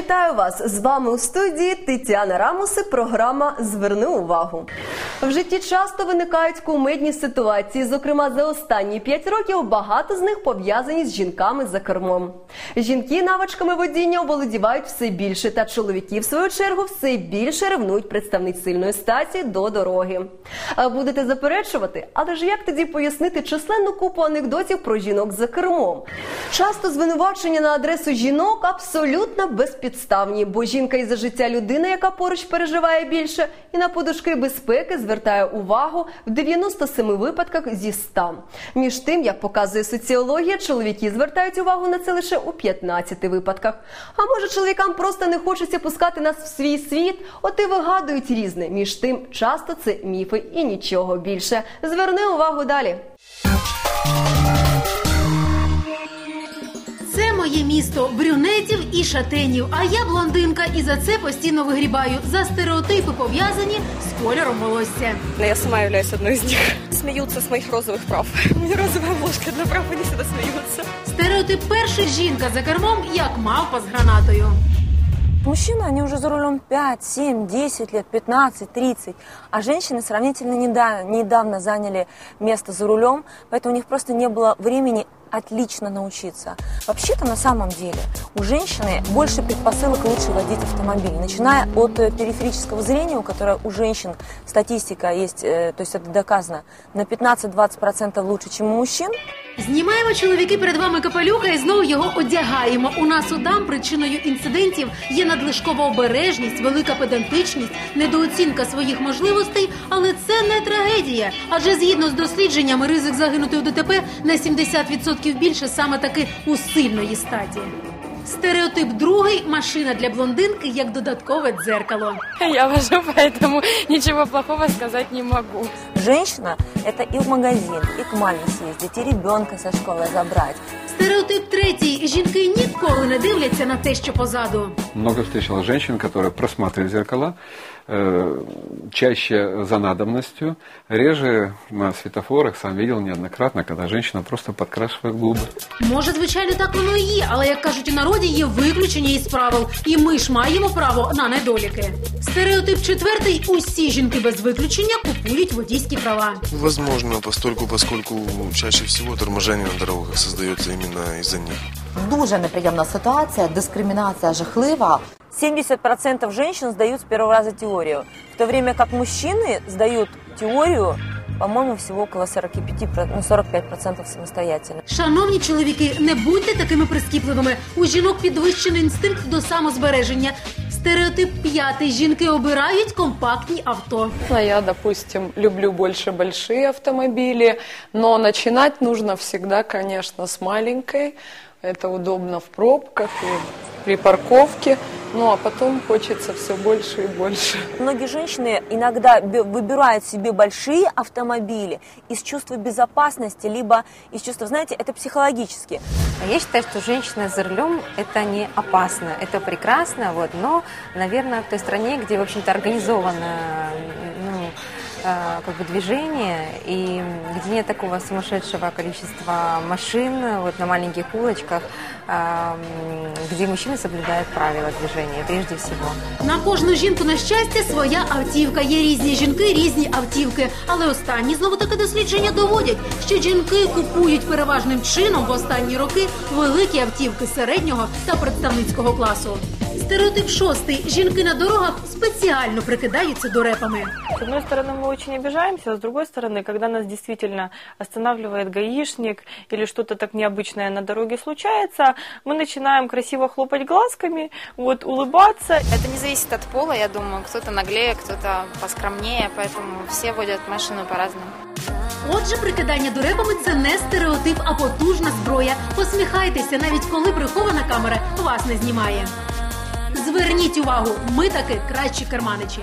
Вітаю вас! З вами у студії Тетяна Рамуси. Програма Зверни увагу. В житті часто виникають кумедні ситуації. Зокрема, за останні 5 років багато з них пов'язані з жінками за кермом. Жінки навичками водіння оволодівають все більше, та чоловіки, в свою чергу, все більше ревнують представниць сильної статі до дороги. Будете заперечувати? Але ж як тоді пояснити численну купу анекдотів про жінок за кермом? Часто звинувачення на адресу жінок абсолютно безпідставні, бо жінка і за життя людини, яка поруч переживає більше, і на подушки безпеки звертає увагу в 97 випадках зі 100. Між тим, як показує соціологія, чоловіки звертають увагу на це лише у 15 випадках. А може, чоловікам просто не хочеться пускати нас в свій світ, от і вигадують різне. Між тим, часто це міфи і нічого більше. Зверни увагу далі моє місто брюнетів і шатенів. А я блондинка, і за це постійно вигрібаю за стереотипи пов'язані з кольором волосся. Но я сама являюсь одной из них. Смеются с моих розовых прав. У меня розовая ложка для прав, они всегда смеются. Стереотип перший жінка за кермом, як мавпа з гранатою. Мужчины, они уже за рулем 5, 7, 10 лет, 15, 30. А женщины сравнительно недавно, недавно заняли место за рулем, поэтому у них просто не было времени отлично научиться. Вообще-то на самом деле у женщины больше предпосылок лучше водить автомобиль. Начиная от э, периферического зрения, у которого у женщин статистика есть, э, то есть это доказано, на 15-20% лучше, чем у мужчин. Знімаємо чоловіки перед вами капелюха і знову його одягаємо. У нас у дам причиною інцидентів є надлишкова обережність, велика педантичність, недооцінка своїх можливостей, але це не трагедія. Адже згідно з дослідженнями, ризик загинути у ДТП на 70% більше саме таки у сильної статі. Стереотип другий машина для блондинки як додаткове дзеркало. Я вожу, поэтому ничего плохого сказать не могу. Женщина – это и в магазин, и к маме съездить, и ребенка со школы забрать. Стереотип третій. Жінки ніколи не дивляться на те, що позаду. Много встречал женщин, которые просматривают зеркала, э, чаще за надобностью, реже на светофорах, сам видел неоднократно, когда женщина просто подкрашивает губы. Може, звичайно, так воно і є, але як кажуть у народі, є виключення із правил, і ми ж маємо право на недоліки. Стереотип четвертий: усі жінки без виключення купують водійські права. Возможно, постольку, поскольку чаще всего торможение на дорогах создается именно из-за них. Дуже неприємна ситуація, дискримінація жахлива. 70% женщин сдают с первого раза теорию, в то время как мужчины сдают теорию, по-моему, всего около 45, ну, 45% самостоятельно. Шановні чоловіки, не будьте такими прискіпливими. У жінок підвищений інстинкт до самозбереження. Стереотип п'ятий. Жінки обирають компактні авто. А Я, допустим, люблю больше большие автомобили, но начинать нужно всегда, конечно, с маленькой. Это удобно в пробках и при парковке. Ну а потом хочется все больше и больше. Многие женщины иногда выбирают себе большие автомобили из чувства безопасности, либо из чувства, знаете, это психологически. Я считаю, что женщина за рулем это не опасно, это прекрасно, вот, но, наверное, в той стране, где, в общем-то, организовано как бы движение, и где нет такого сумасшедшего количества машин вот, на маленьких улочках, э, м, где мужчины соблюдают правила движения прежде всего. На кожну жінку на щастя своя автівка. Є різні жінки, різні автівки. Але останні знову таке дослідження доводять, що жінки купують переважним чином в останні роки великі автівки середнього та представницького класу. Стереотип шостий. Жінки на дорогах спеціально прикидаються дурепами. С одной стороны, мы очень обижаемся, а с другой стороны, когда нас действительно останавливает гаишник или что-то так необычное на дороге случается, мы начинаем красиво хлопать глазками, вот, улыбаться. Это не зависит от пола, я думаю. Кто-то наглее, кто-то поскромнее, поэтому все водят машину по-разному. Отже, прикидання дурепами це не стереотип, а потужна зброя. Посміхайтеся, навіть коли прихована камера вас не знімає. Зверніть увагу, ми таки кращі керманичі.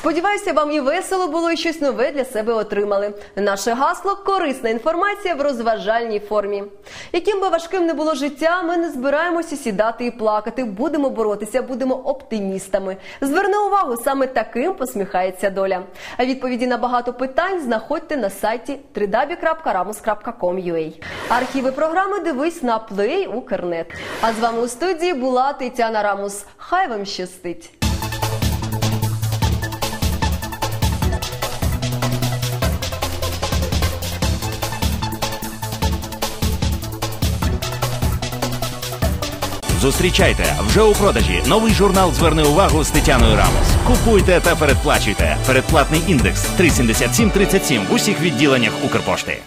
Сподіваюся, вам і весело було і щось нове для себе отримали. Наше гасло корисна інформація в розважальній формі. Яким би важким не було життя, ми не збираємося сідати і плакати. Будемо боротися, будемо оптимістами. Зверни увагу, саме таким посміхається доля. А відповіді на багато питань знаходьте на сайті www.ramus.com.ua. Архіви програми дивись на Play Укрнет. А з вами у студії була Тетяна Рамус. Хай вам щастить! Зустрічайте вже у продажі новий журнал Зверни увагу з Тетяною Рамос. Купуйте та передплачуйте. Передплатний індекс 37737 в усіх відділеннях Укрпошти.